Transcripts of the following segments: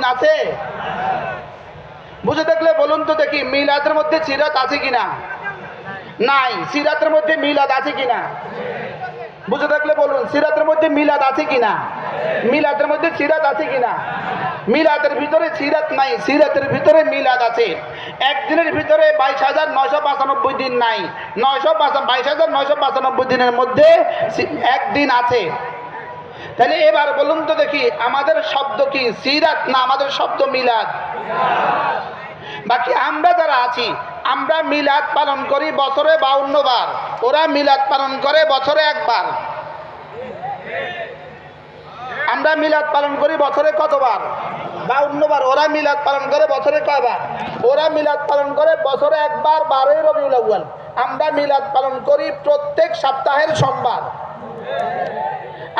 জন্মদিন আছে? বুঝে দেখলে বলুন তো দেখি, মিলাদের মধ্যে সিরাত আছে কিনা? নাই, সিরাতের মধ্যে মিলাদ আছে কিনা? বুঝে থাকলে বলুন, সিরাতের মধ্যে মিলাদ আছে কিনা? মিলাদের মধ্যে সিরাত আছে কিনা? মিলাদের ভিতরে সিরাত নাই, সিরাতের ভিতরে মিলাদ আছে। একদিনের ভিতরে বাইশ হাজার নয়শো পঁচানব্বই দিন নাই। নয়শো বাইশ হাজার নয়শো পঁচানব্বই দিনের মধ্যে একদিন আছে। তাহলে এবার বলুন তো দেখি, আমাদের শব্দ কি? সিরাত না আমাদের শব্দ মিলাদ? বাকি আমরা যারা আছি, আমরা মিলাদ পালন করি বছরে বাউন্ন বার। ওরা মিলাদ পালন করে বছরে একবার। আমরা মিলাদ পালন করি বছরে কতবার? বাউন্ন বার। ওরা মিলাদ পালন করে বছরে কয়বার ওরা মিলাদ পালন করে বছরে একবার, বারোই আউয়াল। আমরা মিলাদ পালন করি প্রত্যেক সপ্তাহের সোমবার।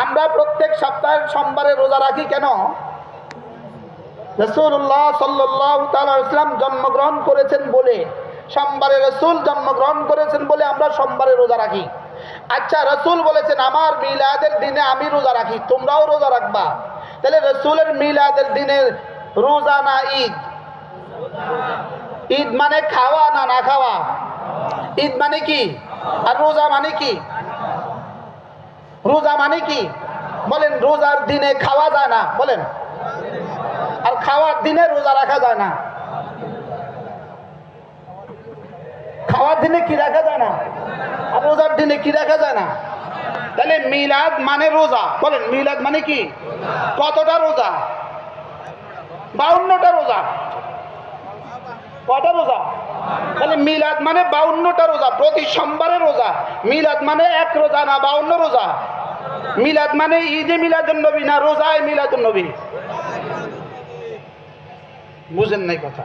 আমরা প্রত্যেক সপ্তাহের সোমবারে রোজা রাখি কেন? রসুল্লাহ সাল্লাহ ইসলাম জন্মগ্রহণ করেছেন বলে, সোমবারে রসুল জন্মগ্রহণ করেছেন বলে আমরা সোমবারে রোজা রাখি। আচ্ছা রসুল বলেছেন, আমার মিলাদের দিনে আমি রোজা রাখি, তোমরাও রোজা রাখবা। তাহলে রসুলের মিলাদের দিনের রোজা না ঈদ? ঈদ মানে খাওয়া না না খাওয়া? ঈদ মানে কি? আর রোজা মানে কি? রোজা মানে কি? বলেন, রোজার দিনে খাওয়া যায় না, বলেন। আর খাওয়ার দিনে রোজা রাখা যায় না। খাওয়ার দিনে কি রাখা যায় না? আর রোজার দিনে কি রাখা যায় না? তাহলে মিলাদ মানে রোজা, বলেন, মিলাদ মানে কি? কতটা রোজা? বাউন্নটা রোজা। কটা রোজা? তাহলে মিলাদ মানে বাউন্নটা রোজা, প্রতি সোমবারে রোজা। মিলাদ মানে এক রোজা না বাউন্ন রোজা? মিলাদ মানে ঈদে মিলাদুন নবী না রোজায় মিলাদুন নবী বুঝেন নাই কথা।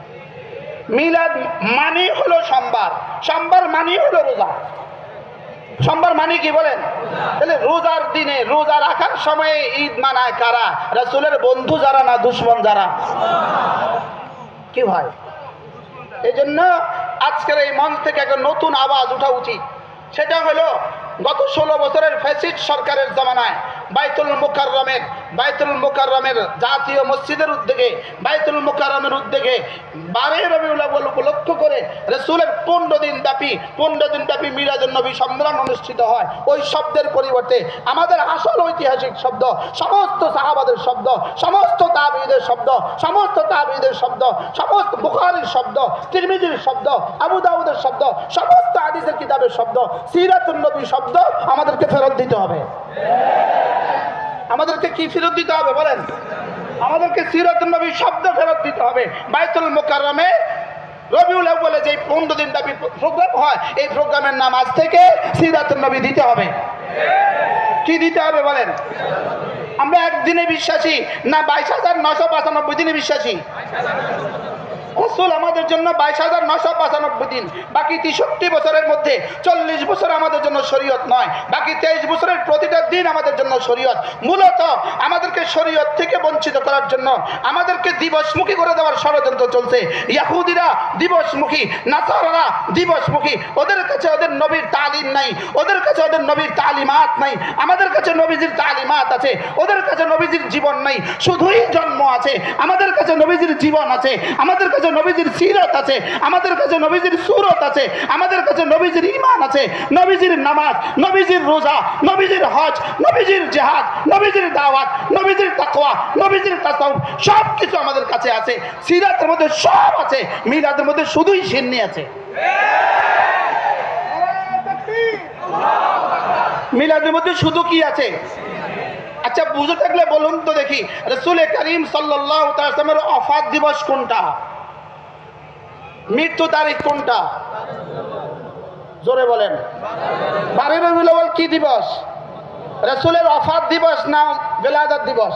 মিলাদ মানে হলো সোমবার। সোমবার মানে হলো রোজা। সোমবার মানে কি বলেন? তাহলে রোজার দিনে, রোজা রাখার সময়ে ঈদ মানায় কারা? রাসূলের বন্ধু যারা না দুশ্মন যারা? কি হয় এই জন্য আজকের এই মঞ্চ থেকে একটা নতুন আওয়াজ উঠা উচিত। সেটা হলো, গত ষোলো বছরের ফ্যাসিড সরকারের জমানায় বাইতুল মুকাররমের বাইতুল মুকাররমের জাতীয় মসজিদের উদ্যোগে, বাইতুল মুকাররমের উদ্যোগে বারে রবিউল আউয়াল উপলক্ষ করে রসুলের পনেরো দিন ব্যাপী, পনেরো দিন ব্যাপী মিরাজুল নবী সম্মেলন অনুষ্ঠিত হয়। ওই শব্দের পরিবর্তে আমাদের আসল ঐতিহাসিক শব্দ, সমস্ত সাহাবাদের শব্দ, সমস্ত তাবিদের শব্দ, সমস্ত তাবিদের শব্দ, সমস্ত বুখারির শব্দ, তিরমিজির শব্দ, আবু দাউদের শব্দ, সমস্ত হাদিসের কিতাবের শব্দ সিরাতুল নবী শব্দ আমাদেরকে ফেরত দিতে হবে। আমাদেরকে কি ফেরত দিতে হবে বলেন? আমাদেরকে সিরাতুল নবী শব্দ ফেরত দিতে হবে। বাইতুল মোকাররমে রবিউল আউ্বালে যে পনেরো দিন ব্যাপী প্রোগ্রাম হয়, এই প্রোগ্রামের নাম আজ থেকে সিরাতুল নবী দিতে হবে। কি দিতে হবে বলেন? আমরা একদিনে বিশ্বাসী, না বাইশ হাজার নশো পঁচানব্বই দিনে বিশ্বাসী? রসুল আমাদের জন্য বাইশ হাজার নশো পঁচানব্বই দিন। বাকি তেষট্টি বছরের মধ্যে চল্লিশ বছর আমাদের জন্য শরীয়ত নয়। বাকি তেইশ বছরের প্রতিটা দিন আমাদের জন্য শরীয়ত। মূলত আমাদেরকে শরীয়ত থেকে বঞ্চিত করার জন্য আমাদেরকে দিবসমুখী করে দেওয়ার ষড়যন্ত্র চলছে। ইয়াহুদিরা দিবসমুখী, নাসারারা দিবসমুখী। ওদের কাছে ওদের নবীর তালিম নাই। ওদের কাছে ওদের নবীর তালিমাত নাই। আমাদের কাছে নবীজির তালিমাত আছে। ওদের কাছে নবীজির জীবন নাই। শুধুই জন্ম আছে। আমাদের কাছে নবীজির জীবন আছে। আমাদের কাছে নবীজির সিরত আছে, আমাদের কাছে নবীজির সুরত আছে, আমাদের কাছে নবীজির ইমান আছে, নবীজির নামাজ, নবীজির রোজা, নবীজির হজ, নবীজির জেহাদ, নবীজির দাওয়াত, নবীজির তাকওয়া, নবীজির তাসাউফ সব কিছু আমাদের কাছে আছে, সিরাতের মধ্যে সব আছে, মিলাদের মধ্যে শুধুই সিন্নি আছে। মিলাদের মধ্যে শুধু কি আছে? আচ্ছা বুঝে থাকলে বলুন তো দেখি, রসুল করিম সাল্লামের অফাত দিবস কোনটা? মৃত্যু তারিখ কোনটা? জোরে বলেন। আউয়াল কি দিবস? রসুলের অফার দিবস না বেলাদার দিবস?